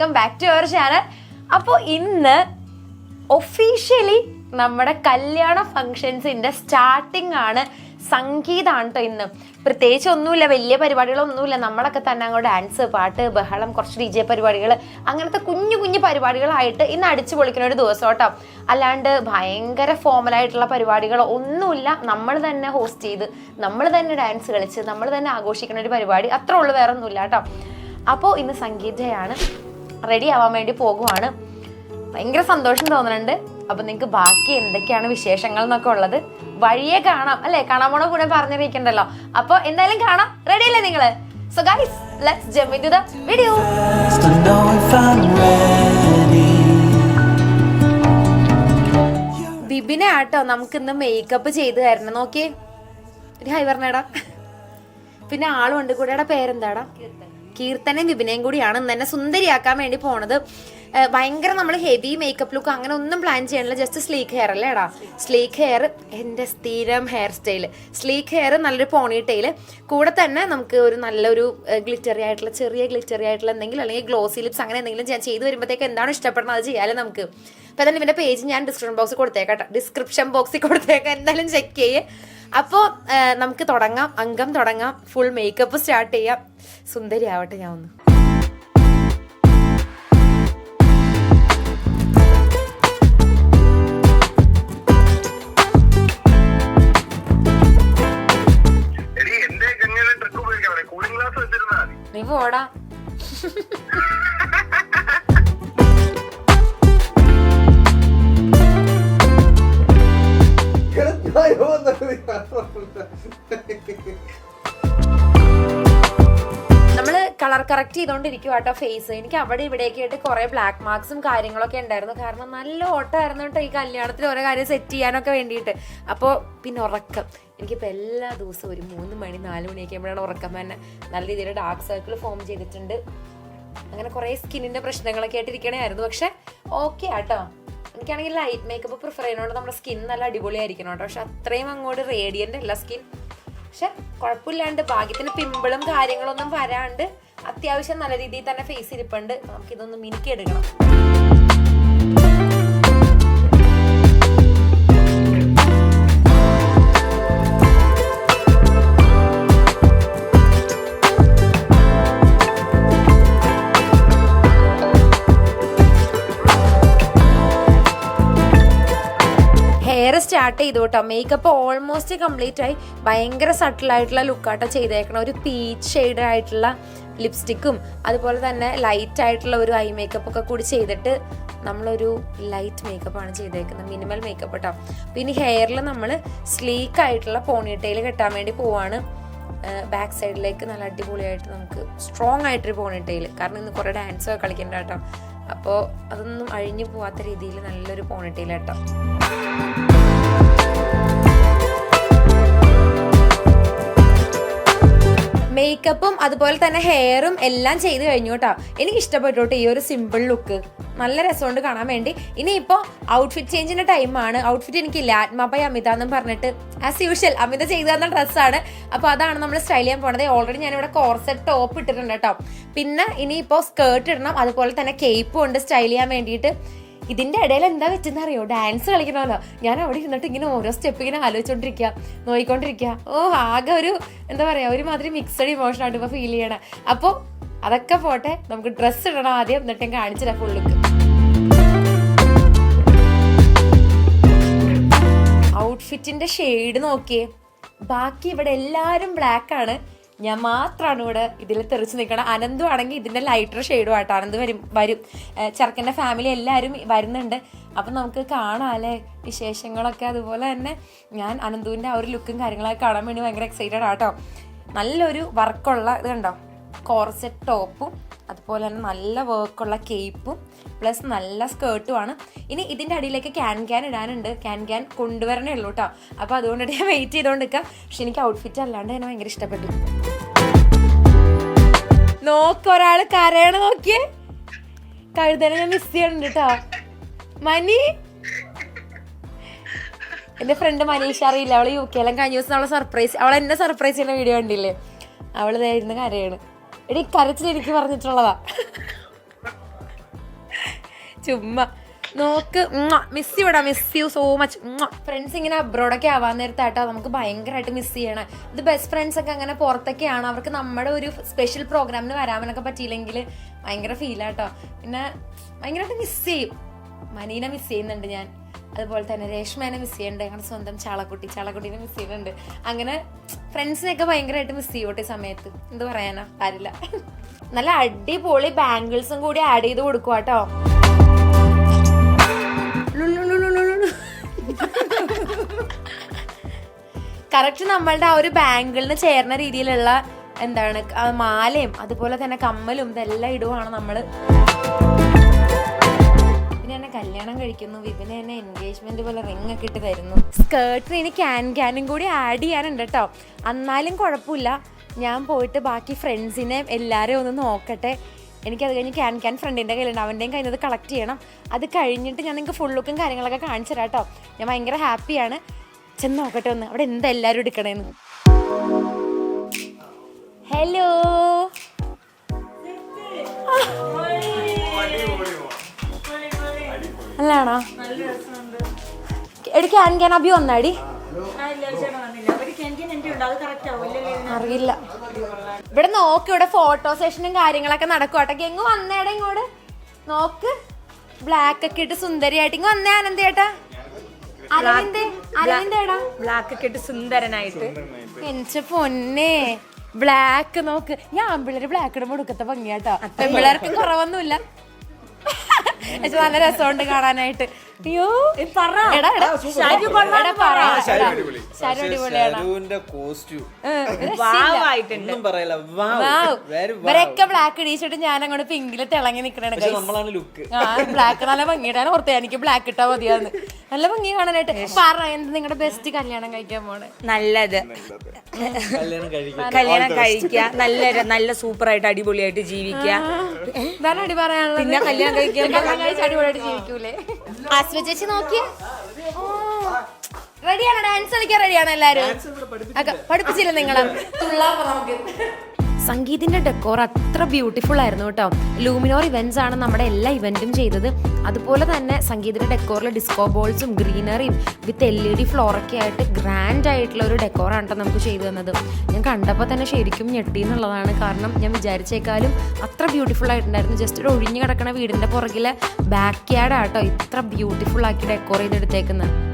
Welcome back to our channel. അപ്പോൾ ഇന്ന് officially നമ്മുടെ കല്യാണ ഫംഗ്ഷൻസിന്റെ സ്റ്റാർട്ടിംഗ് ആണ് സംഗീതമാണ് കേട്ടോ ഇന്ന്. പ്രത്യേകിച്ച് ഒന്നുമില്ല വലിയ പരിപാടികളൊന്നുമില്ല. നമ്മളൊക്കെ തന്നെ അങ്ങോട്ട് ഡാൻസ് പാട്ട് ബഹളം കുറച്ച് ഡി ജെ പരിപാടികൾ അങ്ങനത്തെ കുഞ്ഞു കുഞ്ഞു പരിപാടികളായിട്ട് ഇന്ന് അടിച്ചു പൊളിക്കുന്ന ഒരു ദിവസം കേട്ടോ അല്ലാണ്ട് ഭയങ്കര ഫോമലായിട്ടുള്ള പരിപാടികളോ ഒന്നുമില്ല. നമ്മൾ തന്നെ ഹോസ്റ്റ് ചെയ്ത് നമ്മൾ തന്നെ ഡാൻസ് കളിച്ച് നമ്മൾ തന്നെ ആഘോഷിക്കുന്ന ഒരു പരിപാടി. അത്ര ഉള്ളൂ വേറെ ഒന്നുമില്ല കേട്ടോ അപ്പോൾ ഇന്ന് സംഗീതയാണ് റെഡി ആവാൻ വേണ്ടി പോകുവാണ്. ഭയങ്കര സന്തോഷം തോന്നുന്നുണ്ട് അപ്പൊ നിങ്ങൾക്ക് ബാക്കി എന്തൊക്കെയാണ് വിശേഷങ്ങൾ എന്നൊക്കെ ഉള്ളത്? വഴിയെ കാണാം. അല്ലെ? കാണാൻ പോണ കൂടെ പറഞ്ഞിരിക്കണ്ടല്ലോ. അപ്പൊ എന്തായാലും കാണാം. റെഡി അല്ലേ നിങ്ങൾ? So guys let's jump into the video. ബിബിനെ ആട്ടോ നമുക്ക് ഇന്ന് മേക്കപ്പ് ചെയ്ത് തരണം. നോക്കിയേ. ഒരു ഹൈ പറഞ്ഞേടാ. പിന്നെ ആളുണ്ട് കൂടെ. പേരെന്താടാ? കീർത്തനയും വിപിനയും കൂടിയാണ് എന്നെ സുന്ദരിയാക്കാൻ വേണ്ടി പോണത്. ഭയങ്കര നമ്മൾ ഹെവി മേക്കപ്പ് ലുക്ക് അങ്ങനെ ഒന്നും പ്ലാൻ ചെയ്യണില്ല ജസ്റ്റ് സ്ലീക്ക് ഹെയർ അല്ലേ അല്ലേടാ സ്ലീക്ക് ഹെയർ എന്റെ സ്ഥിരം ഹെയർ സ്റ്റൈൽ സ്ലീക്ക് ഹെയർ നല്ലൊരു പോണി ടെയിൽ കൂടെ തന്നെ നമുക്ക് ഒരു നല്ലൊരു ഗ്ലിറ്ററി ആയിട്ടുള്ള ചെറിയ ഗ്ലിറ്ററി ആയിട്ടുള്ള എന്തെങ്കിലും അല്ലെങ്കിൽ ഗ്ലോസി ലിപ്സ് അങ്ങനെ എന്തെങ്കിലും ഞാൻ ചെയ്ത് വരുമ്പോഴത്തേക്ക് എന്താണ് ഇഷ്ടപ്പെടുന്നത് അത് ചെയ്യാലോ നമുക്ക്. അപ്പം തന്നെ ഇവന്റെ പേജ് ഞാൻ ഡിസ്ക്രിപ്ഷൻ ബോക്സിൽ കൊടുത്തേക്കാം ഡിസ്ക്രിപ്ഷൻ ബോക്സിൽ കൊടുത്തേക്കാം. എന്തായാലും ചെക്ക് ചെയ്യേ. അപ്പോൾ നമുക്ക് തുടങ്ങാം. അംഗം തുടങ്ങാം. ഫുൾ മേക്കപ്പ് സ്റ്റാർട്ട് ചെയ്യാം. സുന്ദരി ആവട്ടെ ഞാൻ ഒന്ന്. നീ എന്റെ കളർ കറക്റ്റ് ചെയ്തുകൊണ്ടിരിക്കും കേട്ടോ ഫേസ് എനിക്ക് അവിടെ ഇവിടെയൊക്കെ ആയിട്ട് കുറെ ബ്ലാക്ക് മാർക്സും കാര്യങ്ങളൊക്കെ ഉണ്ടായിരുന്നു. കാരണം നല്ല ഓട്ടമായിരുന്നു കേട്ടോ ഈ കല്യാണത്തിൽ ഓരോ കാര്യം സെറ്റ് ചെയ്യാനൊക്കെ വേണ്ടിയിട്ട്. അപ്പോൾ പിന്നെ ഉറക്കം. എനിക്കിപ്പോൾ എല്ലാ ദിവസവും ഒരു മൂന്ന് മണി നാല് മണിയൊക്കെ ആകുമ്പോഴാണ് ഉറക്കം തന്നെ നല്ല രീതിയിൽ ഡാർക്ക് സർക്കിൾ ഫോം ചെയ്തിട്ടുണ്ട്. അങ്ങനെ കുറേ സ്കിന്നിന്റെ പ്രശ്നങ്ങളൊക്കെ ആയിട്ട് ഇരിക്കണേ ആയിരുന്നു. പക്ഷെ ഓക്കെ ആട്ടോ. എനിക്കാണെങ്കിൽ ലൈറ്റ് മേക്കപ്പ് പ്രിഫർ ചെയ്യുന്നതുകൊണ്ട് നമ്മുടെ സ്കിൻ നല്ല അടിപൊളിയായിരിക്കണം കേട്ടോ. പക്ഷെ അത്രയും അങ്ങോട്ട് റേഡിയന്റ് അല്ല സ്കിൻ പക്ഷെ കുഴപ്പമില്ലാണ്ട് ഭാഗ്യത്തിന് പിമ്പിളും കാര്യങ്ങളൊന്നും വരാണ്ട് അത്യാവശ്യം നല്ല രീതിയിൽ തന്നെ ഫേസ് ഇരിപ്പുണ്ട്. നമുക്കിതൊന്ന് മിനുക്കി സ്റ്റാർട്ട് ചെയ്തു കേട്ടോ മേക്കപ്പ് ഓൾമോസ്റ്റ് കംപ്ലീറ്റ് ആയി. ഭയങ്കര സട്ടിൽ ആയിട്ടുള്ള ലുക്കാട്ടോ ചെയ്തേക്കണം. ഒരു പീച്ച് ഷെയ്ഡ് ആയിട്ടുള്ള ലിപ്സ്റ്റിക്കും അതുപോലെ തന്നെ ലൈറ്റ് ആയിട്ടുള്ള ഒരു ഐ മേക്കപ്പ് ഒക്കെ കൂടി ചെയ്തിട്ട് നമ്മളൊരു ലൈറ്റ് മേക്കപ്പാണ് ചെയ്തേക്കുന്നത്. മിനിമൽ മേക്കപ്പ് കേട്ടോ പിന്നെ ഹെയറിൽ നമ്മൾ സ്ലീക്ക് ആയിട്ടുള്ള പോണിട്ടയിൽ കെട്ടാൻ വേണ്ടി പോവാണ്. ബാക്ക് സൈഡിലേക്ക് നല്ല അടിപൊളിയായിട്ട് നമുക്ക് സ്ട്രോങ് ആയിട്ടൊരു പോണിട്ടയിൽ കാരണം ഇന്ന് കുറേ ഡാൻസ് ഒക്കെ കളിക്കേണ്ട കേട്ടോ അപ്പോൾ അതൊന്നും അഴിഞ്ഞു പോവാത്ത രീതിയിൽ നല്ലൊരു പോണിട്ടയിൽ കേട്ടോ. മേക്കപ്പും അതുപോലെ തന്നെ ഹെയറും എല്ലാം ചെയ്ത് കഴിഞ്ഞു കേട്ടോ. എനിക്ക് ഇഷ്ടപ്പെട്ടു കേട്ടോ ഈ ഒരു സിമ്പിൾ ലുക്ക് നല്ല രസമുണ്ട് കാണാൻ വേണ്ടി. ഇനിയിപ്പോൾ ഔട്ട്ഫിറ്റ് ചേഞ്ചിന്റെ ടൈമാണ് ഔട്ട്ഫിറ്റ് എനിക്കില്ല. ആത്മാബൈ അമിത എന്നും പറഞ്ഞിട്ട് ആസ് യൂഷ്വൽ അമിത ചെയ്തു തന്ന ഡ്രസ്സാണ് അപ്പോൾ അതാണ് നമ്മൾ സ്റ്റൈൽ ചെയ്യാൻ പോണത്. ഓൾറെഡി ഞാനിവിടെ കോർസെറ്റ് ടോപ്പ് ഇട്ടിട്ടുണ്ട് കേട്ടോ പിന്നെ ഇനിയിപ്പോൾ സ്കേർട്ട് ഇടണം. അതുപോലെ തന്നെ കേപ്പും ഉണ്ട് സ്റ്റൈൽ ചെയ്യാൻ വേണ്ടിയിട്ട്. ഇതിന്റെ ഇടയിൽ എന്താ വെച്ചെന്ന് അറിയോ? ഡാൻസ് കളിക്കണമല്ലോ ഞാൻ അവിടെ ഇരുന്നിട്ട് ഇങ്ങനെ ഓരോ സ്റ്റെപ്പ് ഇങ്ങനെ ആലോചിച്ചോണ്ടിരിക്കുക നോയിക്കൊണ്ടിരിക്കുക ഓ ആകെ ഒരു എന്താ പറയുക ഒരുമാതിരി മിക്സഡ് ഇമോഷൻ ആയിട്ട് ഇപ്പോൾ ഫീൽ ചെയ്യണം. അപ്പോൾ അതൊക്കെ പോട്ടെ നമുക്ക് ഡ്രസ്സ് ഇടണം ആദ്യം എന്നിട്ട് ഞാൻ ഫുൾ ലുക്ക് ഔട്ട്ഫിറ്റിന്റെ ഷെയ്ഡ് നോക്കിയേ. ബാക്കി ഇവിടെ എല്ലാവരും ബ്ലാക്ക് ആണ്. ഞാൻ മാത്രമാണ് ഇവിടെ ഇതിൽ തെറിച്ച് നിൽക്കണം അനന്തു ആണെങ്കിൽ ഇതിന്റെ ലൈറ്റർ ഷെയ്ഡും ആട്ടോ. അനന്ത് വരും വരും. ചെറുക്കന്റെ ഫാമിലി എല്ലാവരും വരുന്നുണ്ട്. അപ്പം നമുക്ക് കാണാം അല്ലേ? വിശേഷങ്ങളൊക്കെ അതുപോലെ തന്നെ. ഞാൻ അനന്തുവിന്റെ ആ ഒരു ലുക്കും കാര്യങ്ങളൊക്കെ കാണാൻ വേണ്ടി ഭയങ്കര എക്സൈറ്റഡ് ആട്ടോ. നല്ലൊരു വർക്കുള്ള ഇത് കണ്ടോ? കോർസെറ്റ് ടോപ്പും അതുപോലെ തന്നെ നല്ല വർക്കുള്ള കേപ്പും പ്ലസ് നല്ല സ്കേർട്ടുമാണ് ഇനി ഇതിന്റെ അടിയിലേക്ക് ക്യാൻ ക്യാൻ ഇടാനുണ്ട്. ക്യാൻ ക്യാൻ കൊണ്ടുവരണേ ഉള്ളൂ കേട്ടോ അപ്പോൾ അതുകൊണ്ടിട്ട് ഞാൻ വെയിറ്റ് ചെയ്തുകൊണ്ട് നിൽക്കാം പക്ഷെ എനിക്ക് ഔട്ട്ഫിറ്റ് അല്ലാണ്ട് എന്നെ ഭയങ്കര ഇഷ്ടപ്പെട്ടു. നോക്ക് ഒരാൾ കരയണ നോക്കിയേ. കഴുതനെ ഞാൻ മിസ് ചെയ്യണുണ്ട് കേട്ടോ മനി? എന്റെ ഫ്രണ്ട് മനീഷ അറിയില്ല. അവൾ യു കെയിലും കഴിഞ്ഞ ദിവസം അവളെ സർപ്രൈസ് അവൾ എന്നെ സർപ്രൈസ് ചെയ്യുന്ന വീഡിയോ കണ്ടില്ലേ? അവൾ ഇതായിരുന്നു കരയാണ്. എടി കരച്ചിൽ എനിക്ക് പറഞ്ഞിട്ടുള്ളതാ. ചുമ്മാ. നോക്ക് മിസ് ചെയ്യടാ miss you so much friends ഇങ്ങനെ അബ്രോഡൊക്കെ ആവാൻ നേരത്തായിട്ടോ നമുക്ക് ഭയങ്കരമായിട്ട് മിസ് ചെയ്യണം. ഇത് ബെസ്റ്റ് ഫ്രണ്ട്സ് ഒക്കെ അങ്ങനെ പുറത്തൊക്കെയാണ്? അവർക്ക് നമ്മുടെ ഒരു സ്പെഷ്യൽ പ്രോഗ്രാമിന് വരാമെന്നൊക്കെ പറ്റിയില്ലെങ്കിൽ ഭയങ്കര ഫീലാട്ടോ പിന്നെ ഭയങ്കരമായിട്ട് മിസ് ചെയ്യും. മനീനെ മിസ് ചെയ്യുന്നുണ്ട് ഞാൻ. അതുപോലെ തന്നെ രേഷ്മേനെ മിസ് ചെയ്യുന്നുണ്ട് ഞങ്ങളുടെ സ്വന്തം ചാളക്കുട്ടി ചാളക്കുട്ടീനെ മിസ് ചെയ്യുന്നുണ്ട്. അങ്ങനെ ഫ്രണ്ട്സിനെയൊക്കെ ഭയങ്കരമായിട്ട് മിസ് ചെയ്യോട്ടെ സമയത്ത്. എന്ത് പറയാനാ? കാര്യമില്ല നല്ല അടിപൊളി ബാംഗിൾസും കൂടി ആഡ് ചെയ്ത് കൊടുക്കുക കേട്ടോ കറക്റ്റ് നമ്മളുടെ ആ ഒരു ബാംഗിളിന് ചേർന്ന രീതിയിലുള്ള എന്താണ് മാലയും അതുപോലെ തന്നെ കമ്മലും ഇതെല്ലാം ഇടുവാണ് നമ്മൾ. പിന്നെ എന്നെ കല്യാണം കഴിക്കുന്നു. വിപിനെ എന്നെ എൻഗേജ്മെന്റ് പോലെ റിംഗ് ഒക്കെ ഇട്ട് തരുന്നു. സ്കേർട്ടിന് ഇനി ക്യാൻ ക്യാനും കൂടി ആഡ് ചെയ്യാനുണ്ട് കേട്ടോ എന്നാലും കുഴപ്പമില്ല. ഞാൻ പോയിട്ട് ബാക്കി ഫ്രണ്ട്സിനെ എല്ലാവരെയും ഒന്ന് നോക്കട്ടെ. എനിക്കത് കഴിഞ്ഞ് ക്യാൻ ക്യാൻ ഫ്രണ്ടിന്റെ കയ്യിലുണ്ട്. അവന്റെയും കയ്യിൽ നിന്ന് കളക്ട് ചെയ്യണം. അത് കഴിഞ്ഞിട്ട് ഞാൻ നിങ്ങൾക്ക് ഫുൾ ലുക്കും കാര്യങ്ങളൊക്കെ കാണിച്ചു തരാം കേട്ടോ ഞാൻ ഭയങ്കര ഹാപ്പിയാണ് ചെന്ന് നോക്കട്ടെ ഒന്ന്. അവിടെ എന്താ എല്ലാവരും എടുക്കണേന്ന്. ഹലോ അല്ലാണോ എടി ക്യാൻ ക്യാൻ അഭി വന്നാടി? അറിയില്ല. ഇവിടെ നോക്ക് ഇവിടെ ഫോട്ടോ സെഷനും കാര്യങ്ങളൊക്കെ നടക്കും കേട്ടോ. എങ്ങ് വന്നേടാ ഇങ്ങോട്ട്. നോക്ക്. ബ്ലാക്ക് ഒക്കെ ഇട്ട് സുന്ദരിയായിട്ട്. ഇങ്ങ് വന്നേ ആനന്ദ ചേട്ടാ. അരവിന്ദ് ബ്ലാക്ക് ഒക്കെ ഇട്ട് സുന്ദരനായിട്ട്. എന്റെ പൊന്നെ. ബ്ലാക്ക് നോക്ക്. ഞാൻ ആമ്പിള്ളേര് ബ്ലാക്ക് ഇടുമ്പോ എടുക്കത്തെ ഭംഗിയാട്ടോ പെമ്പിള്ളേർക്ക് കുറവൊന്നുമില്ല. പക്ഷെ നല്ല രസമുണ്ട് കാണാനായിട്ട്. അയ്യോ എടാ, എടാ. എടാ, പറ. ശരി അടിപൊളിയാണ്. ഷാരൂന്റെ കോസ്റ്റ്യൂം. ഏ, രസമില്ല. വാവായിട്ടുണ്ട്. ഒന്നും പറയല വാവ്. ഇവരൊക്കെ ബ്ലാക്ക് ടീഷർട്ട് ഞാൻ അങ്ങോട്ട് പിങ്കിൽ തിളങ്ങി നിക്കണേ നമ്മളാണ് ലുക്ക് ആ ബ്ലാക്ക് നല്ല ഭംഗിയിട്ടാണ് ഓർത്തേ എനിക്ക് ബ്ലാക്ക് ഇട്ടാ മതിയാന്ന്. നല്ല ഭംഗി കാണാനായിട്ട്. പറ എന്ത് നിങ്ങളുടെ ബെസ്റ്റ് കല്യാണം കഴിക്കാൻ പോണേ? നല്ലത്. കല്യാണം കഴിക്കും. കഴിക്കുക. നല്ല നല്ല സൂപ്പർ ആയിട്ട് അടിപൊളിയായിട്ട് ജീവിക്കുക. പിന്നെ കല്യാണം കഴിക്കാൻ കല്യാണം കഴിച്ച് അടിപൊളിയായിട്ട് ജീവിക്കൂലേ? നോക്കിയേ. റെഡിയാണോ ഡാൻസ് കളിക്കാൻ റെഡിയാണോ എല്ലാരും? പഠിപ്പിച്ചില്ല നിങ്ങളെ. തുള്ളാ പറ നമുക്ക്. സംഗീതിന്റെ ഡെക്കോർ അത്ര ബ്യൂട്ടിഫുൾ ആയിരുന്നു കേട്ടോ. ലൂമിനോർ ഇവന്റ്സ് ആണ് നമ്മുടെ എല്ലാ ഇവന്റും ചെയ്തത്. അതുപോലെ തന്നെ സംഗീതിന്റെ ഡെക്കോറിൽ ഡിസ്കോ ബോൾസും ഗ്രീനറിയും വിത്ത് എൽ ഇ ഡി ഫ്ലോറൊക്കെ ആയിട്ട് ഗ്രാൻഡ് ആയിട്ടുള്ള ഒരു ഡെക്കോറാണ് കേട്ടോ നമുക്ക് ചെയ്തു തന്നത്. ഞാൻ കണ്ടപ്പോൾ തന്നെ ശരിക്കും ഞെട്ടി എന്നുള്ളതാണ് കാരണം ഞാൻ വിചാരിച്ചേക്കാളും അത്ര ബ്യൂട്ടിഫുൾ ആയിട്ടുണ്ടായിരുന്നു. ജസ്റ്റ് ഒരു ഒഴിഞ്ഞു കിടക്കുന്ന വീടിന്റെ പുറകിലെ ബാക്ക് യാർഡാട്ടോ ഇത്ര ബ്യൂട്ടിഫുൾ ആക്കി ഡെക്കോർ ചെയ്തെടുത്തേക്കുന്നത്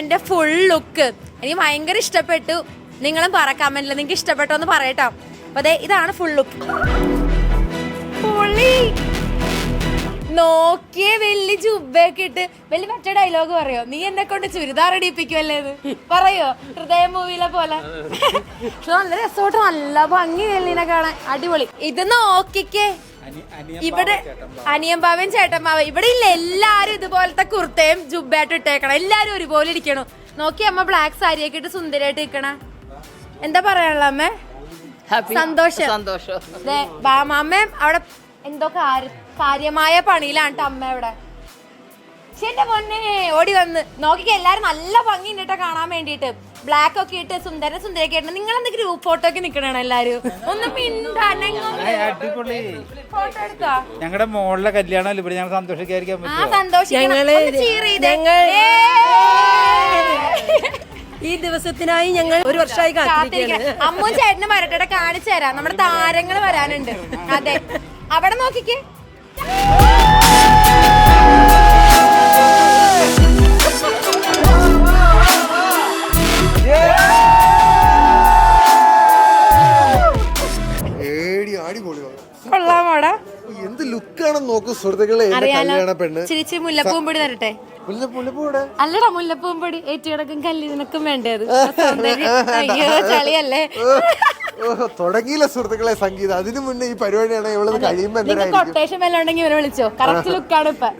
എന്റെ ഫുൾ ലുക്ക് എനിക്ക് ഭയങ്കര ഇഷ്ടപ്പെട്ടു. നിങ്ങളും പറ കമന്റിൽ നിങ്ങൾക്ക് ഇഷ്ടപ്പെട്ടോ എന്ന് പറയട്ടോ. അപ്പൊ അതെ ഇതാണ് ഫുൾ ലുക്ക് നോക്കിയേ നോക്കിയ വലിയ ജുബയൊക്കെ ഇട്ട്. വലിയ മറ്റേ ഡയലോഗ് പറയോ? നീ എന്നെ കൊണ്ട് ചുരിദാർ അടിപ്പിക്കുമല്ലേ പറയോ? ഹൃദയ മൂവിയിലെ പോലെ. പക്ഷെ നല്ല രസോട്ട്. നല്ല ഭംഗി വെള്ളിനെ കാണാൻ. അടിപൊളി. ഇത് നോക്കിക്കേ. ഇവിടെ അനിയമ്പാവൻ ചേട്ടമ്മാവ ഇവിടെ ഇല്ല എല്ലാരും ഇതുപോലത്തെ കുർത്തയും ജുബായിട്ട് ഇട്ടേക്കണം. എല്ലാരും ഒരുപോലെ ഇരിക്കണം. നോക്കി അമ്മ ബ്ലാക്ക് സാരിയൊക്കെ ഇട്ട് സുന്ദരിയായിട്ട് ഇരിക്കണ. എന്താ പറയാനുള്ള അമ്മേ? സന്തോഷം. സന്തോഷം. അമ്മ അവിടെ എന്തോ കാര്യ- കാര്യമായ പണിയിലാണ് ട്ടോ അമ്മ ഇവിടെ. എന്റെ പൊന്നെ ഓടി വന്ന്. നോക്കിക്ക എല്ലാരും നല്ല ഭംഗി കേട്ടോ കാണാൻ വേണ്ടിട്ട് ബ്ലാക്ക് ഒക്കെ ഇട്ട് സുന്ദര സുന്ദരൊക്കെ ഇട്ട് നിങ്ങൾ എന്ത് ഗ്രൂപ്പ് ഫോട്ടോ ഒക്കെ നിക്കണാണ് എല്ലാരും? ഒന്ന് അടിപൊളി. ഫോട്ടോ എടുക്കാ ഞങ്ങളുടെ മോളിലെ കല്യാണം ഇവിടെ ഞങ്ങൾ സന്തോഷിക്കാതിരിക്കാൻ ആ സന്തോഷിക്കണം! ഈ ദിവസത്തിനായി ഞങ്ങൾ ഒരു വർഷമായി കാത്തിരിക്കണം. അമ്മു ചേട്ടന് വരട്ടെ കാണിച്ചു തരാം. നമ്മുടെ താരങ്ങൾ വരാനുണ്ട്. അതെ. അവിടെ നോക്കിക്കേ. എന്ത് ലുക്കാണെന്ന് നോക്കൂ സുഹൃത്തുക്കളെ കല്യാണ പെണ്ണ്. ചിരിച്ച് മുല്ലപ്പൂമ്പൊടി തരട്ടെ? പുല്ല മുല്ലപ്പൂവും പൊടി ഏറ്റുകിടക്കും കല്ലിനൊക്കെ വേണ്ടത്. അയ്യോ ചളിയല്ലേ? തുടങ്ങിയില്ല സുഹൃത്തുക്കളെ സംഗീതം. അതിനു മുന്നേ ഈ പരിപാടിയാണ് ഇവളത് കഴിയുമ്പോ എന്തരായിരിക്കും കൊട്ടേഷൻ വല്ല ഉണ്ടെങ്കിൽ ഇവരെ വിളിച്ചോ. കറക്റ്റ് ലുക്കാണ് ഇപ്പൊ.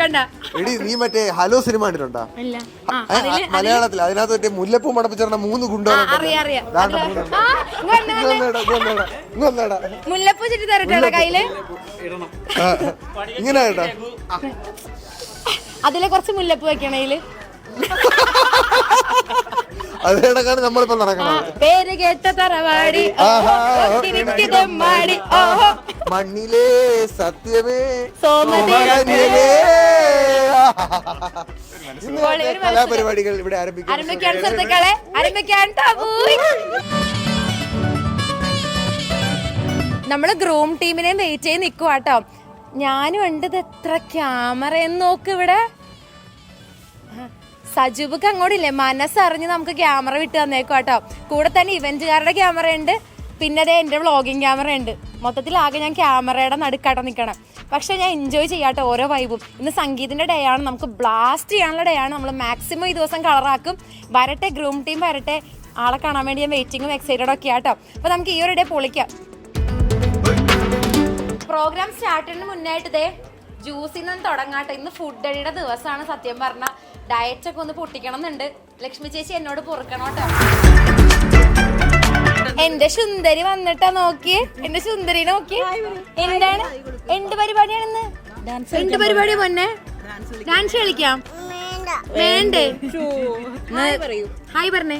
കണ്ട. എടി നീ മറ്റേ ഹലോ സിനിമ കണ്ടിട്ടുണ്ടോ? ഇല്ല. ഏ, ആ, മലയാളത്തിൽ അതിനകത്ത് മറ്റേ മുല്ലപ്പൂ മടപ്പിച്ചിരുന്ന മൂന്ന് ഗുണ്ടകളുണ്ടല്ലോ. അറിയാം അറിയാം. ദാണ്ട അതില്- ആ, ഇങ്ങ് വന്നെ, ഇങ്ങ് വന്നെ. വന്നെടാ, ഇങ്ങ് വന്നെടാ, ഇങ്ങ് വന്നെടാ. മുല്ലപ്പൂ ചുറ്റി തരട്ടെ കയ്യിൽ? ആ, ഇങ്ങനെ കേട്ടോ അതിലെ കുറച്ച് മുല്ലപ്പൂ വെക്കണേൽ അത് കണക്കാണ് നമ്മളിപ്പോ നടക്കണം പേര് കേട്ട തറവാടി. തെമ്മാടി. ഓഹോ. മണ്ണിലേ സത്യമേ ഇപ്പോൾ കലാപരിപാടികൾ ഇവിടെ ആരംഭിക്കും. ആരംഭിക്കാൻ സുഹൃത്തുക്കളെ ആരംഭിക്കാൻ. നമ്മൾ ഗ്രൂം ടീമിനെ വെയിറ്റ് ചെയ്ത് നിൽക്കുവാട്ടോ ഞാനും ഉണ്ട് ഇത് എത്ര ക്യാമറ എന്ന് നോക്ക് ഇവിടെ. സജുബക്ക് അങ്ങോട്ടില്ലേ? മനസ്സറിഞ്ഞ് നമുക്ക് ക്യാമറ വിട്ട് തന്നേക്കും കേട്ടോ. കൂടെ തന്നെ ഇവന്റുകാരുടെ ക്യാമറ ഉണ്ട്. പിന്നെ അതേ എന്റെ വ്ളോഗിങ് ക്യാമറ ഉണ്ട്. മൊത്തത്തിൽ ആകെ ഞാൻ ക്യാമറയുടെ നടുക്കാട്ട നിൽക്കണം പക്ഷെ ഞാൻ എൻജോയ് ചെയ്യാട്ടോ ഓരോ വൈബും ഇന്ന് സംഗീതിന്റെ ഡേ ആണ്. നമുക്ക് ബ്ലാസ്റ്റ് ചെയ്യാനുള്ള ഡേ ആണ്. നമ്മൾ മാക്സിമം ഈ ദിവസം കളറാക്കും വരട്ടെ ഗ്രൂം ടീം വരട്ടെ. ആളെ കാണാൻ വേണ്ടി ഞാൻ വെയിറ്റിങ്ങും എക്സൈറ്റഡ് ഒക്കെ ആട്ടോ. അപ്പോൾ നമുക്ക് ഈ ഒരു ഡേ പൊളിക്കാം. പ്രോഗ്രാം സ്റ്റാർട്ടിന് മുന്നായിട്ട് ദേ ജ്യൂസിൽ നിന്ന് തുടങ്ങാട്ടെ. ഇന്ന് ഫുഡ് ഡേയുടെ ദിവസമാണ് സത്യം പറഞ്ഞ. ഡയറ്റ് ഒക്കെ ഒന്ന് പൊട്ടിക്കണം എന്നുണ്ട് ലക്ഷ്മി ചേച്ചി എന്നോട് പൊറുക്കണം കേട്ടോ. എന്റെ സുന്ദരി വന്നിട്ടാ നോക്കിയേ. എന്റെ സുന്ദരി നോക്കി എന്താണ്? എന്ത് പരിപാടിയാണെന്ന് എന്ത് പരിപാടി പൊന്നെ? ഡാൻസ് കളിക്കാം. വേണ്ടേ. ഹായ് പറഞ്ഞേ.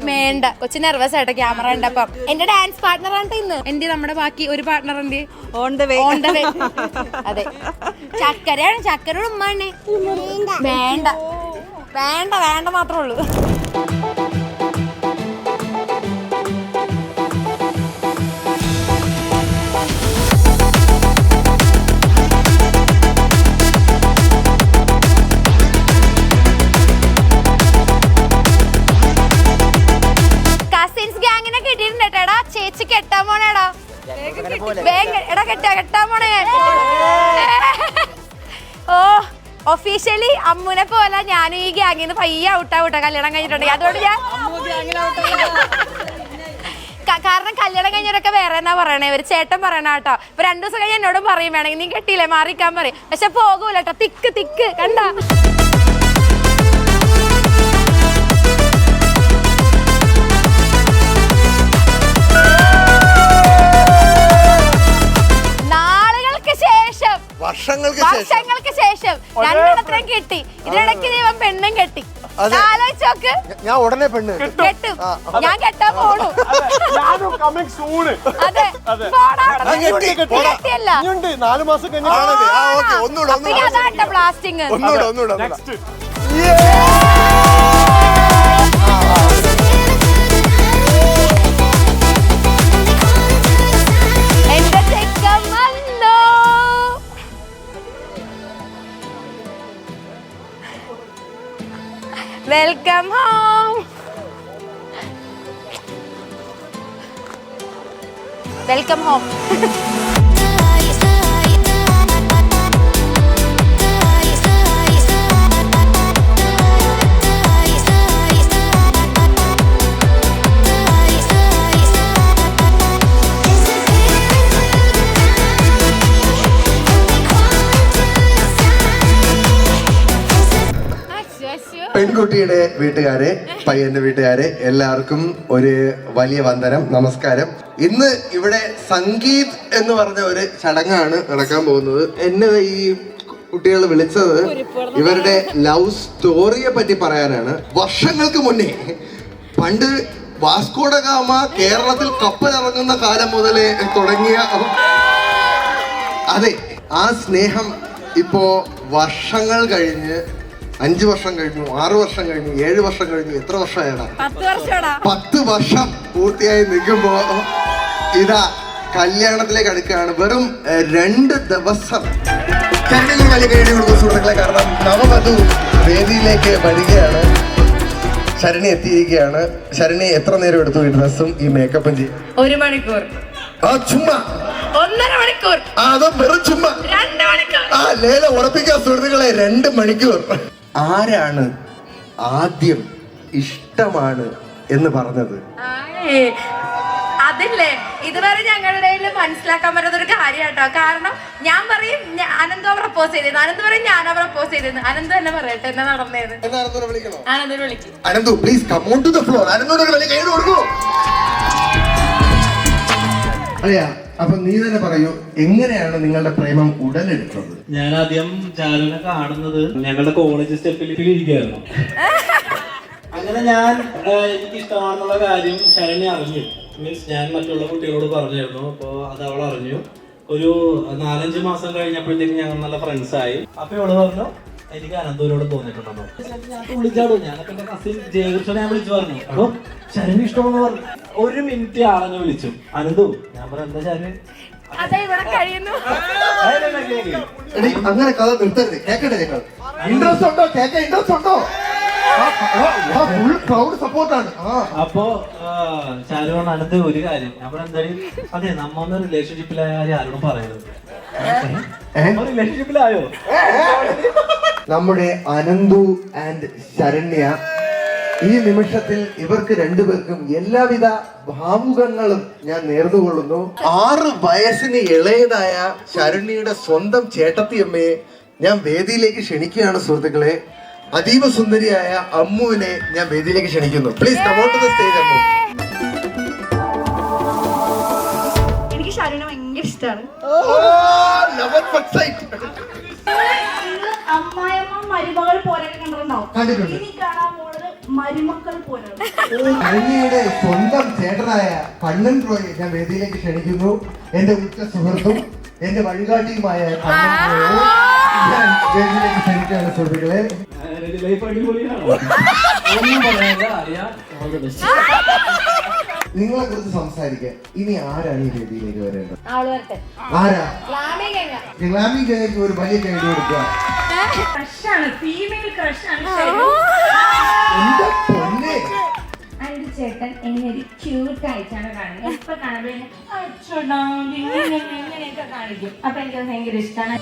വേണ്ട. കൊച്ചു നെർവസ് ആയിട്ട് ക്യാമറ ഉണ്ടപ്പം എന്റെ ഡാൻസ് പാർട്ണർ ആണ് ഇന്ന്. എന്റെ നമ്മുടെ ബാക്കി ഒരു പാർട്ണർ ഉണ്ട്. On the way on the way അതെ. ചക്കരയാണ്. ചക്കര ഉമ്മാണ് വേണ്ട. വേണ്ട. വേണ്ട മാത്രമേ ഉള്ളൂ. കിട്ടിയിട്ടുണ്ട് ചേച്ചി കെട്ടാൻ പോണേടാ. എടാ കെട്ടാ കെട്ടാൻ പോണേ. ഓ ഒഫീഷ്യലി അമ്മുനെ പോലെ ഞാനും ഈ ഗ്യാങ്ങിൽ നിന്ന് പയ്യെ ഔട്ടാവൂട്ടോ കല്യാണം കഴിഞ്ഞിട്ടുണ്ടെങ്കിൽ. അതുകൊണ്ട് ഞാൻ കാരണം കല്യാണം കഴിഞ്ഞവരൊക്കെ വേറെ എന്നാ പറയണേ? ഒരു ചേട്ടൻ പറയണ കേട്ടോ. ഇപ്പൊ രണ്ടു ദിവസം കഴിഞ്ഞ് എന്നോടും പറയും വേണമെങ്കിൽ നീ കെട്ടിയില്ലേ? മാറിക്കാൻ പറയും. പക്ഷെ പോകൂല കേട്ടോ തിക്ക് തിക്ക്. കണ്ട? വർഷങ്ങൾക്ക് ശേഷം. വർഷങ്ങൾക്ക് ശേഷം. രണ്ടെണ്ണത്തിനും കിട്ടി. ഇതിനിടയ്ക്ക് ദൈവം പെണ്ണും കെട്ടി. അതെ. ആലോചിച്ച് ഞാൻ ഉടനെ പെണ്ണ് കെട്ടും. ഞാൻ കെട്ടാൻ പോണു. അതെ. പോടാ. ഞാൻ കെട്ടി, നീ പോടാ. കെട്ടിയല്ല. നാല് മാസം കഴിഞ്ഞു ആ ഓക്കെ. അപ്പൊ ഇനി. എന്റെ വെൽക്കം ഹോം വെൽക്കം ഹോം പെൺകുട്ടിയുടെ വീട്ടുകാരെ പയ്യന്റെ വീട്ടുകാരെ എല്ലാവർക്കും ഒരു വലിയ വന്ദനം നമസ്കാരം. ഇന്ന് ഇവിടെ സംഗീത് എന്ന് പറഞ്ഞ ഒരു ചടങ്ങാണ് നടക്കാൻ പോകുന്നത്. എന്നെ ഈ കുട്ടികൾ വിളിച്ചത് ഇവരുടെ ലവ് സ്റ്റോറിയെ പറ്റി പറയാനാണ്. വർഷങ്ങൾക്ക് മുന്നേ പണ്ട് വാസ്കോഡഗാമ കേരളത്തിൽ കപ്പലിറങ്ങുന്ന കാലം മുതലേ തുടങ്ങിയ അതെ ആ സ്നേഹം ഇപ്പോ വർഷങ്ങൾ കഴിഞ്ഞ് അഞ്ചു വർഷം കഴിഞ്ഞു ആറു വർഷം കഴിഞ്ഞു ഏഴ് വർഷം കഴിഞ്ഞു. എത്ര വർഷമായടാ? പത്ത് വർഷം പൂർത്തിയായി നിൽക്കുമ്പോ ഇതാ കല്യാണത്തിലേക്ക് അടുക്കുകയാണ്. വെറും രണ്ട് ദിവസം. വലിയ കൊടുക്കും സുഹൃത്തുക്കളെ കാരണം നവവധു വേദിയിലേക്ക് വരികയാണ്. ശരണി എത്തിയിരിക്കുകയാണ്. ശരണി എത്ര നേരം എടുത്തു ഈ ഡ്രസ്സും ഈ മേക്കപ്പും ചെയ്യും ഒരു മണിക്കൂർ. ആ ചുമ്മാ. ഒന്നര മണിക്കൂർ. ആ അത് വെറും ചുമ്മാ? രണ്ട് മണിക്കൂർ. ആ ലേല ഉറപ്പിക്കാൻ സുഹൃത്തുക്കളെ രണ്ട് മണിക്കൂർ. ആരാണ് ആദ്യം ഇഷ്ടമാണ് എന്ന് പറഞ്ഞത്? അതില്ലേ? ഇതുവരെ ഞങ്ങളുടെ മനസ്സിലാക്കാൻ പറ്റാത്ത ഒരു കാര്യാട്ടോ. കാരണം ഞാൻ പറയും അനന്ത് പ്രപ്പോസ് ചെയ്തിരുന്നു അനന്ത് പറയും ഞാനോ പ്രപ്പോസ് ചെയ്തിരുന്നു അനന്ത് തന്നെ പറയട്ടെ എന്നെ നടന്നേന്ന്? അനന്ത് വിളിക്കണോ? അനന്തിനെ വിളിക്കും. Ananthu please come on to the floor Anant കൊടുക്കൂ. അയ്യാ അപ്പൊ നീ തന്നെ പറയൂ എങ്ങനെയാണ് നിങ്ങളുടെ പ്രേമം ഉടലെടുത്തത്? ഞാൻ ആദ്യം ചാരുവിനെ കാണുന്നത് ഞങ്ങളുടെ കോളേജ് സ്റ്റെപ്പിൽ ഇരിക്കുകയായിരുന്നു. അങ്ങനെ ഞാൻ എനിക്ക് ഇഷ്ടമാണെന്നുള്ള കാര്യം ശരണി അറിഞ്ഞു. മീൻസ് ഞാൻ മറ്റുള്ള കുട്ടികളോട് പറഞ്ഞിരുന്നു അപ്പോൾ അത് അവൾ അറിഞ്ഞു. ഒരു നാലഞ്ച് മാസം കഴിഞ്ഞപ്പോഴത്തേക്ക് ഞങ്ങൾ നല്ല ഫ്രണ്ട്സ് ആയി. അപ്പൊ ഇവൾ പറഞ്ഞു എനിക്ക് അനന്തൂരോട് തോന്നിയിട്ടുണ്ടോ ഞാൻ വിളിച്ചാടും ഞാനൊക്കെ എന്റെ കസിൻ ജയകൃഷ്ണനെ ഞാൻ വിളിച്ചു പറഞ്ഞു അപ്പൊ ശരണി ഇഷ്ടമെന്ന് പറഞ്ഞു ഒരു മിനിറ്റ് ആളെന്നെ വിളിച്ചു അനന്തു ഞാൻ പറഞ്ഞു എന്താ ചാരു അതെ ഇവിടെ കഴിയുന്നു എടി അങ്ങനെ കഥ നിർത്തരുത് കേക്കട്ടെ ഞങ്ങൾ ഇൻട്രസ്റ്റ് ഉണ്ടോ കേക്ക ഇൻട്രസ്റ്റ് ഉണ്ടോ ഫുൾ ക്രൗഡ് സപ്പോർട്ടാണ് അപ്പോ അനന്ത് ഒരു കാര്യം നമ്മൾ എന്തായാലും അതെ നമ്മ ഒന്ന് റിലേഷൻഷിപ്പിലായ കാര്യം ആരോടും പറയുന്നത് റിലേഷൻഷിപ്പിലായോ നമ്മുടെ അനന്തു ആൻഡ് ശരണ്യ ഈ നിമിഷത്തിൽ ഇവർക്ക് രണ്ടുപേർക്കും എല്ലാവിധ ഭാവുകങ്ങളും ഞാൻ നേർന്നുകൊള്ളുന്നു. ആറ് വയസ്സിന് ഇളയതായ ശരണ്യയുടെ സ്വന്തം ചേട്ടത്തിയമ്മയെ ഞാൻ വേദിയിലേക്ക് ക്ഷണിക്കുകയാണ് സുഹൃത്തുക്കളെ. അതീവ സുന്ദരിയായ അമ്മുവിനെ ഞാൻ വേദിയിലേക്ക് ക്ഷണിക്കുന്നു. Please come to the stage Ammu. എനിക്ക് ശരണ ഭയങ്കര ഇഷ്ടമാണ് സൈറ്റ് അമ്മായിയമ്മ മരുമകൾ പോരൊക്കെ കണ്ടിട്ടുണ്ടാവും. കണ്ടിട്ടുണ്ട്. ഇനി കാണാൻ പോണത് മരുമക്കൾ പോരാണ് സ്വന്തം ചേട്ടനായ കണ്ണൻ റോയെ ഞാൻ വേദിയിലേക്ക് ക്ഷണിക്കുന്നു. എന്റെ ഉച്ച സുഹൃത്തും എന്റെ വഴികാട്ടിയുമായ കണ്ണൻ റോയെ ഞാൻ വേദിയിലേക്ക് ക്ഷണിക്കുകയാണ് സുഹൃത്തുക്കളെ. ലൈഫ് അടിപൊളിയാണോ? ഒന്നും പറയാനില്ല അറിയാം. നിങ്ങളെ കുറിച്ച് സംസാരിക്കാൻ ഇനി ആരാണ് ഈ വേദിയിലേക്ക് വരേണ്ടത്? ആൾ വരട്ടെ. ആരാ? ഗ്ലാമി കഴിഞ്ഞ ഗ്ലാമി ജയക്ക് ഒരു വലിയ കൈ കൊടുക്കുക. ക്രഷാണ് ഫീമെയിൽ ക്രഷാണ് എന്റെ ചേട്ടൻ എന്നെ ഒരു ക്യൂട്ട് ആയിട്ടാണ് കാണുന്നത് ഇപ്പൊ കാണുമ്പോ അച്ചോടാ, ഇങ്ങനെ ഇങ്ങനെയൊക്കെ കാണിക്കും. അപ്പൊ എനിക്ക് ഭയങ്കര ഇഷ്ടമാണ്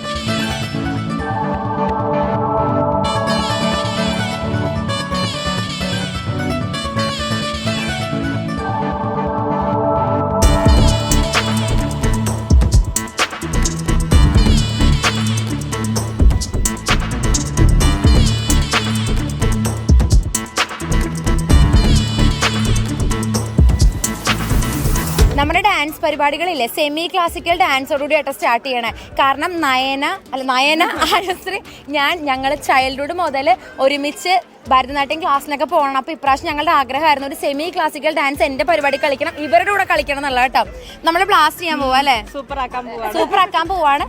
ഡാൻസ് പരിപാടികളില്ലേ? സെമി ക്ലാസിക്കൽ ഡാൻസോടുകൂടി ആയിട്ട് സ്റ്റാർട്ട് ചെയ്യണേ. കാരണം നയന അല്ല നയന ആരശ്രീ ഞാൻ ഞങ്ങൾ ചൈൽഡ്ഹുഡ് മുതൽ ഒരുമിച്ച് ഭരതനാട്യം ക്ലാസ്സിനൊക്കെ പോകണം. അപ്പോൾ ഇപ്രാവശ്യം ഞങ്ങളുടെ ആഗ്രഹമായിരുന്നു ഒരു സെമി ക്ലാസിക്കൽ ഡാൻസ് എന്റെ പരിപാടി കളിക്കണം ഇവരുടെ കൂടെ കളിക്കണം എന്നുള്ള കേട്ടോ. നമ്മൾ ബ്ലാസ്റ്റ് ചെയ്യാൻ പോവാ അല്ലേ? സൂപ്പർ ആക്കാൻ പോവാ. സൂപ്പർ ആക്കാൻ പോവാണ്.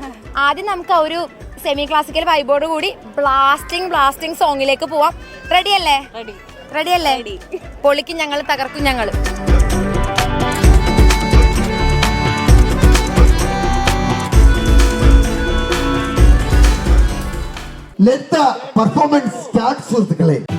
ആദ്യം നമുക്ക് ഒരു സെമി ക്ലാസിക്കൽ വൈബോട് കൂടി ബ്ലാസ്റ്റിംഗ് ബ്ലാസ്റ്റിംഗ് സോങ്ങിലേക്ക് പോവാം. റെഡി അല്ലേ? റെഡി അല്ലേ? പൊളിക്കും ഞങ്ങൾ തകർക്കും ഞങ്ങൾ ലെറ്റ പെർഫോമൻസ് സ്റ്റാർട്ട് സുഹൃത്തുക്കളെ. അടുത്തത്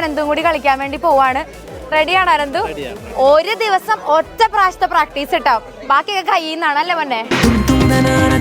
അനന്തും കൂടി കളിക്കാൻ വേണ്ടി പോവാണ്. റെഡിയാണ് അനന്തു? ഒരു ദിവസം ഒറ്റ പ്രാവശ്യത്തെ പ്രാക്ടീസ് ഇട്ടോ? ബാക്കിയൊക്കെ കയ്യിൽ നിന്നാണ് അല്ലേ ഞങ്ങളുടെ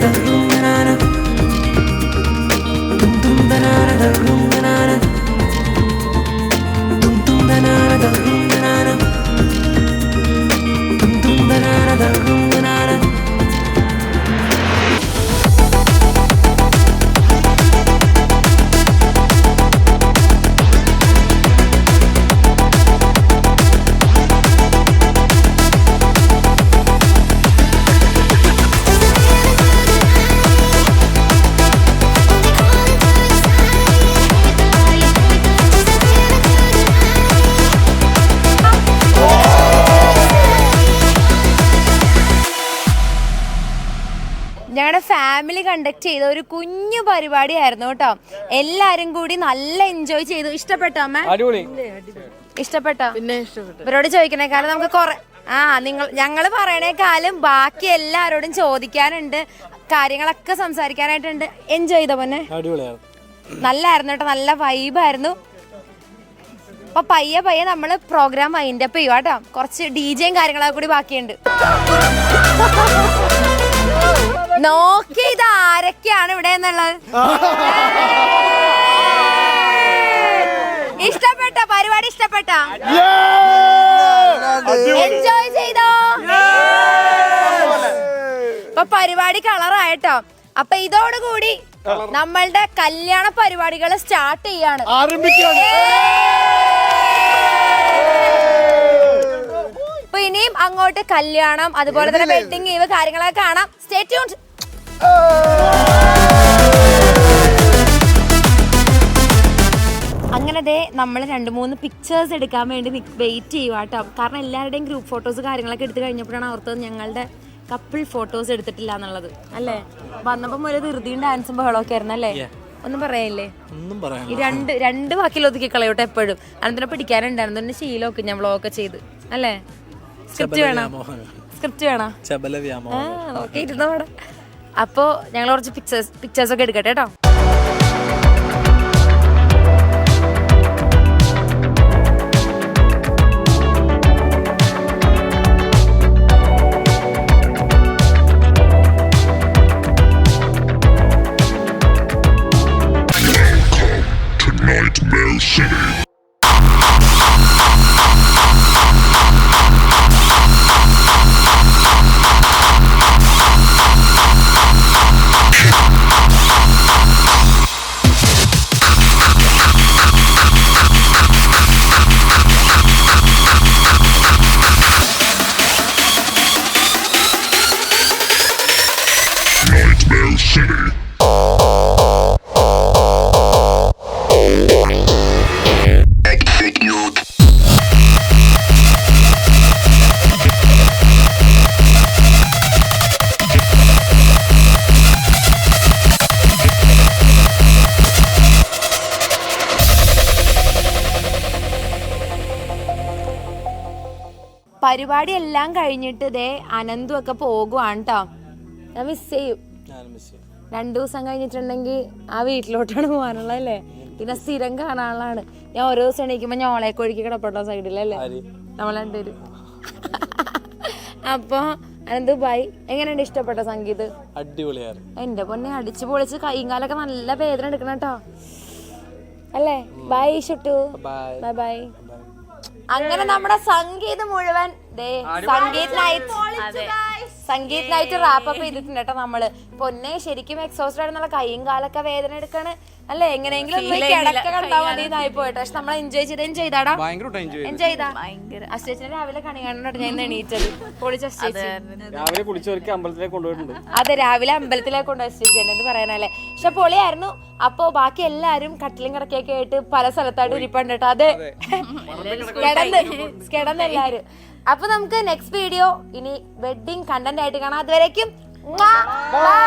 പരിപാടിയായിരുന്നു കേട്ടോ. എല്ലാരും കൂടി നല്ല എൻജോയ് ചെയ്തു. ഇഷ്ടപ്പെട്ടോ അമ്മ? അടിപൊളി. ഇഷ്ടപ്പെട്ടോ? പിന്നെ ഇവരോട് ചോദിക്കണേക്കാളും നമുക്ക് കൊറേ ആ നിങ്ങൾ ഞങ്ങൾ പറയണേക്കാളും ബാക്കി എല്ലാരോടും ചോദിക്കാനുണ്ട്. കാര്യങ്ങളൊക്കെ സംസാരിക്കാനായിട്ടുണ്ട്. എൻജോയ് ചെയ്തോ പൊന്നെ? നല്ലായിരുന്നു കേട്ടോ. നല്ല വൈബായിരുന്നു അപ്പൊ പയ്യെ പയ്യെ നമ്മൾ പ്രോഗ്രാം വൈൻഡ് അപ്പ് ചെയ്യുക കേട്ടോ. കുറച്ച് ഡി ജെയും കാര്യങ്ങളൊക്കെ കൂടി ബാക്കിയുണ്ട്. നോക്കി ഇത് ആരൊക്കെയാണ് ഇവിടെ എന്നുള്ളത്? ഇഷ്ടപ്പെട്ട പരിപാടി ഇഷ്ടപ്പെട്ട? എൻജോയ് ചെയ്തോ? ഇപ്പൊ പരിപാടി കളറായിട്ടോ. അപ്പൊ ഇതോടുകൂടി നമ്മളുടെ കല്യാണ പരിപാടികൾ സ്റ്റാർട്ട് ചെയ്യാണ്. അപ്പൊ ഇനിയും അങ്ങോട്ട് കല്യാണം അതുപോലെ തന്നെ വെഡിങ് ഇവ കാര്യങ്ങളൊക്കെ കാണാം. സ്റ്റേ ട്യൂൺ അങ്ങനെ ദേ നമ്മൾ രണ്ട് മൂന്ന് പിക്ചേഴ്സ് എടുക്കാൻ വേണ്ടി വെയിറ്റ് ചെയ്യുക കേട്ടോ കാരണം എല്ലാവരുടെയും ഗ്രൂപ്പ് ഫോട്ടോസ് കാര്യങ്ങളൊക്കെ എടുത്തു കഴിഞ്ഞപ്പോഴാണ് ഓർത്തത് ഞങ്ങളുടെ കപ്പിൾ ഫോട്ടോസ് എടുത്തിട്ടില്ല എന്നുള്ളത്. അല്ലേ? വന്നപ്പോൾ ഒരു ധൃതിയും ഡാൻസും ബഹളമൊക്കെ ആയിരുന്നു അല്ലേ? ഒന്നും പറയല്ലേ? ഒന്നും പറയാൻ ഈ രണ്ട് രണ്ട് വാക്കിൽ ഒതുക്കി കളയോട്ടെ എപ്പോഴും. അനന്തരം പഠിക്കാനുണ്ടായിരുന്നു തന്നെ ശീലമൊക്കെ ഞാൻ വ്ളോഗൊക്കെ ചെയ്ത്. അല്ലേ? സ്ക്രിപ്റ്റ് വേണം? സ്ക്രിപ്റ്റ് വേണം? ചബല ആ വ്യാമോഹം ഓക്കെ ഇരുന്നോ അവിടെ? അപ്പോൾ ഞങ്ങൾ കുറച്ച് പിക്ചേഴ്സ് പിക്ചേഴ്സ് ഒക്കെ എടുക്കട്ടെ കേട്ടോ. പരിപാടി എല്ലാം കഴിഞ്ഞിട്ട് ദേ അനന്തും ഒക്കെ പോകുവാണ് കേട്ടോ ഞാൻ മിസ് ചെയ്യും. രണ്ടു ദിവസം കഴിഞ്ഞിട്ടുണ്ടെങ്കിൽ ആ വീട്ടിലോട്ടാണ് പോകാനുള്ളത് അല്ലേ? പിന്നെ സ്ഥിരം കാണാനുള്ളതാണ് ഞാൻ ഓരോ ദിവസം എണീക്കുമ്പോ ഞാൻ ഓളെ കൊഴുക്കി കിടപ്പട്ടോ സൈഡിലല്ലേ നമ്മൾ രണ്ടുപേരും. അപ്പൊ അനന്ത് ബൈ എങ്ങനെയുണ്ട് ഇഷ്ടപ്പെട്ട സംഗീത്? എന്റെ പൊന്നെ അടിച്ചു പൊളിച്ച് കൈയും കാലൊക്കെ നല്ല വേദന എടുക്കണം കേട്ടോ അല്ലേ? ബൈ ഷുട്ടു. ബൈ ബൈ അങ്ങനെ നമ്മുടെ സംഗീതം മുഴുവൻ സംഗീത് നൈറ്റ്. അതെ. സംഗീത് നൈറ്റ് റാപ്പ് അപ്പ് ചെയ്തിട്ടുണ്ട് കേട്ടോ നമ്മൾ. പൊന്നെ ശരിക്കും എക്സോസ്റ്റഡ് ആണെന്നുള്ള കൈയും കാലൊക്കെ വേദന എടുക്കാണ്. അല്ലേ? എങ്ങനെയെങ്കിലും ഒന്ന് കിടക്ക കണ്ടാ മതി ഇതായി പോയിട്ട്. പക്ഷെ നമ്മൾ എൻജോയ് ചെയ്ത് എൻജോയ് ചെയ്താടാ. എൻജോയ് ചെയ്താ. അസ്റ്റേച്ചിനെ രാവിലെ കണി കാണാനായിട്ട് ഞാൻ എണീറ്റത്. പൊളിച്ച രാവിലെ കുളിച്ചവർക്ക് അമ്പലത്തിലേക്ക് കൊണ്ടുപോയിട്ടുണ്ട്. അതെ രാവിലെ അമ്പലത്തിലേക്ക് കൊണ്ടുപോയി അസ്റ്റേച്ച് എന്ന് പറയാനല്ലേ. പക്ഷെ പൊളിയായിരുന്നു. അപ്പോ ബാക്കി എല്ലാരും കട്ടിലും കിടക്കൊക്കെ ആയിട്ട് പല സ്ഥലത്തായിട്ട് ഇരിപ്പുണ്ട് കേട്ടോ. അതെ. കിടന്ന് കിടന്ന് എല്ലാരും. അപ്പൊ നമുക്ക് നെക്സ്റ്റ് വീഡിയോ ഇനി വെഡിങ് കണ്ടന്റ് ആയിട്ട് കാണാം. അതുവരേക്കും ബൈ